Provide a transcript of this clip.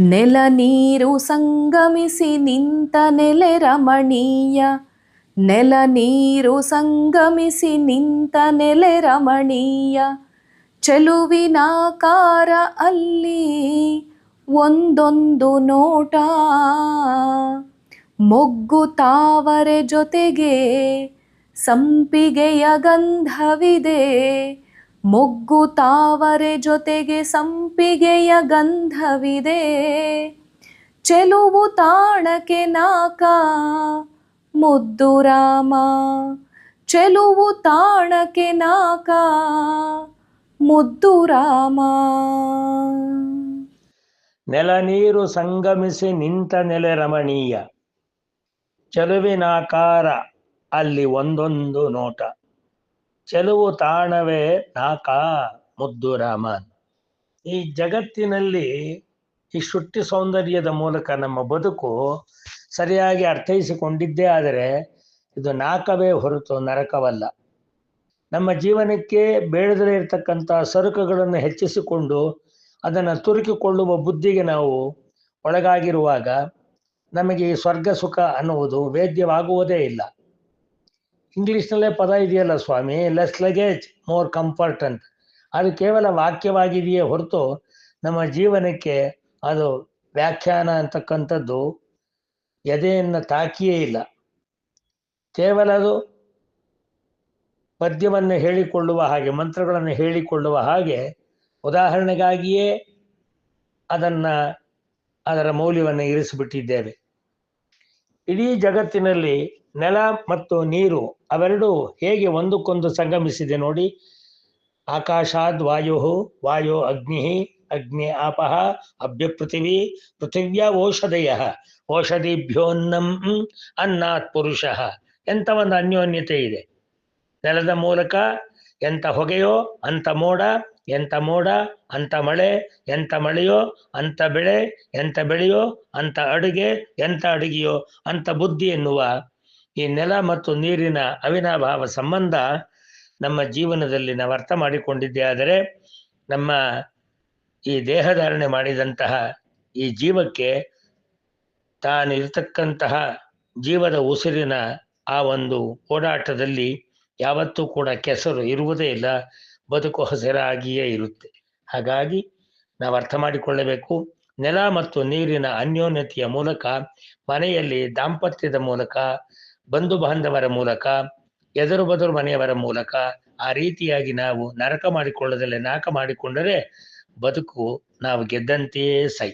ನೆಲ ನೀರು ಸಂಗಮಿಸಿ ನಿಂತ ನೆಲೆ ರಮಣೀಯ. ನೆಲ ನೀರು ಸಂಗಮಿಸಿ ನಿಂತ ನೆಲೆ ರಮಣೀಯ. ಚೆಲುವಿನಾಕಾರ ಅಲ್ಲಿ ಒಂದೊಂದು ನೋಟ. ಮೊಗ್ಗು ತಾವರೆ ಜೊತೆಗೆ ಸಂಪಿಗೆಯ ಗಂಧವಿದೆ. ಮೊಗ್ಗು ತಾವರೆ ಜೊತೆಗೆ ಸಂಪಿಗೆಯ ಗಂಧವಿದೆ. ಚೆಲುವು ತಾಣಕ್ಕೆ ನಾಕ, ಮುದ್ದು ರಾಮ. ಚೆಲುವು ತಾಣಕ್ಕೆ ನಾಕ, ಮುದ್ದು ರಾಮ. ನೆಲ ನೀರು ಸಂಗಮಿಸಿ ನಿಂತ ನೆಲೆ ರಮಣೀಯ. ಚೆಲುವಿನಾಕಾರ ಅಲ್ಲಿ ಒಂದೊಂದು ನೋಟ. ಚೆಲುವು ತಾಣವೇ ನಾಕಾ ಮುದ್ದು ರಾಮ ಈ ಜಗತ್ತಿನಲ್ಲಿ ಈ ಶುಟ್ಟಿ ಸೌಂದರ್ಯದ ಮೂಲಕ ನಮ್ಮ ಬದುಕು ಸರಿಯಾಗಿ ಅರ್ಥೈಸಿಕೊಂಡಿದ್ದೇ ಆದರೆ ಇದು ನಾಕವೇ ಹೊರತು ನರಕವಲ್ಲ. ನಮ್ಮ ಜೀವನಕ್ಕೆ ಬೇಡದೇ ಇರತಕ್ಕಂಥ ಸರಕುಗಳನ್ನು ಹೆಚ್ಚಿಸಿಕೊಂಡು ಅದನ್ನು ತುರುಕಿಕೊಳ್ಳುವ ಬುದ್ಧಿಗೆ ನಾವು ಒಳಗಾಗಿರುವಾಗ ನಮಗೆ ಈ ಸ್ವರ್ಗ ಸುಖ ಅನ್ನುವುದು ವೇದ್ಯವಾಗುವುದೇ ಇಲ್ಲ. ಇಂಗ್ಲಿಷ್ನಲ್ಲೇ ಪದ ಇದೆಯಲ್ಲ ಸ್ವಾಮಿ? ಲೆಸ್ ಲಗೇಜ್ ಮೋರ್ ಕಂಫರ್ಟ್ ಅಂತ. ಅದು ಕೇವಲ ವಾಕ್ಯವಾಗಿದೆಯೇ ಹೊರತು ನಮ್ಮ ಜೀವನಕ್ಕೆ ಅದು ವ್ಯಾಖ್ಯಾನ ಅಂತಕ್ಕಂಥದ್ದು ಎದೆಯನ್ನು ತಾಕಿಯೇ ಇಲ್ಲ. ಕೇವಲ ಅದು ಪದ್ಯವನ್ನು ಹೇಳಿಕೊಳ್ಳುವ ಹಾಗೆ, ಮಂತ್ರಗಳನ್ನು ಹೇಳಿಕೊಳ್ಳುವ ಹಾಗೆ ಉದಾಹರಣೆಗಾಗಿಯೇ ಅದನ್ನ ಅದರ ಮೌಲ್ಯವನ್ನು ಇರಿಸಿಬಿಟ್ಟಿದ್ದೇವೆ. ಇಡೀ ಜಗತ್ತಿನಲ್ಲಿ ನೆಲ ಮತ್ತು ನೀರು ಅವೆರಡು ಹೇಗೆ ಒಂದಕ್ಕೊಂದು ಸಂಗಮಿಸಿದೆ ನೋಡಿ. ಆಕಾಶಾದ್ ವಾಯು ವಾಯು ಅಗ್ನಿ ಅಗ್ನಿ ಆಪಃ ಅಭ್ಯ ಪೃಥಿವಿ ಪೃಥಿವ್ಯಾ ಓಷಧಯ, ಓಷಧಿಭ್ಯೋನ್ನಂ ಅನ್ನಾತ್ ಪುರುಷ. ಎಂಥ ಒಂದು ಅನ್ಯೋನ್ಯತೆ ಇದೆ. ನೆಲದ ಮೂಲಕ ಎಂತ ಹೊಗೆಯೋ ಅಂತ ಮೋಡ, ಎಂಥ ಮೋಡ ಅಂತ ಮಳೆ, ಎಂಥ ಮಳೆಯೋ ಅಂತ ಬೆಳೆ, ಎಂಥ ಬೆಳೆಯೋ ಅಂತ ಅಡುಗೆ, ಎಂಥ ಅಡುಗೆಯೋ ಅಂತ ಬುದ್ಧಿ ಎನ್ನುವ ಈ ನೆಲ ಮತ್ತು ನೀರಿನ ಅವಿನಾಭಾವ ಸಂಬಂಧ ನಮ್ಮ ಜೀವನದಲ್ಲಿ ನಾವು ಅರ್ಥ ಮಾಡಿಕೊಂಡಿದ್ದೇ. ಆದರೆ ನಮ್ಮ ಈ ದೇಹಧಾರಣೆ ಮಾಡಿದಂತಹ ಈ ಜೀವಕ್ಕೆ ತಾನಿರ್ತಕ್ಕಂತಹ ಜೀವದ ಉಸಿರಿನ ಆ ಒಂದು ಓಡಾಟದಲ್ಲಿ ಯಾವತ್ತೂ ಕೂಡ ಕೆಸರು ಇರುವುದೇ ಇಲ್ಲ, ಬದುಕು ಹಸಿರಾಗಿಯೇ ಇರುತ್ತೆ. ಹಾಗಾಗಿ ನಾವು ಅರ್ಥ ಮಾಡಿಕೊಳ್ಳಬೇಕು. ನೆಲ ಮತ್ತು ನೀರಿನ ಅನ್ಯೋನ್ಯತೆಯ ಮೂಲಕ, ಮನೆಯಲ್ಲಿ ದಾಂಪತ್ಯದ ಮೂಲಕ ಬಂಧು ಬಾಂಧವರ ಮೂಲಕ, ಎದುರು ಬದುರು ಮನೆಯವರ ಮೂಲಕ ಆ ರೀತಿಯಾಗಿ ನಾವು ನರಕ ಮಾಡಿಕೊಳ್ಳದಲ್ಲೇ ನಾಕ ಮಾಡಿಕೊಂಡರೆ ಬದುಕು ನಾವು ಗೆದ್ದಂತೆಯೇ ಸೈ.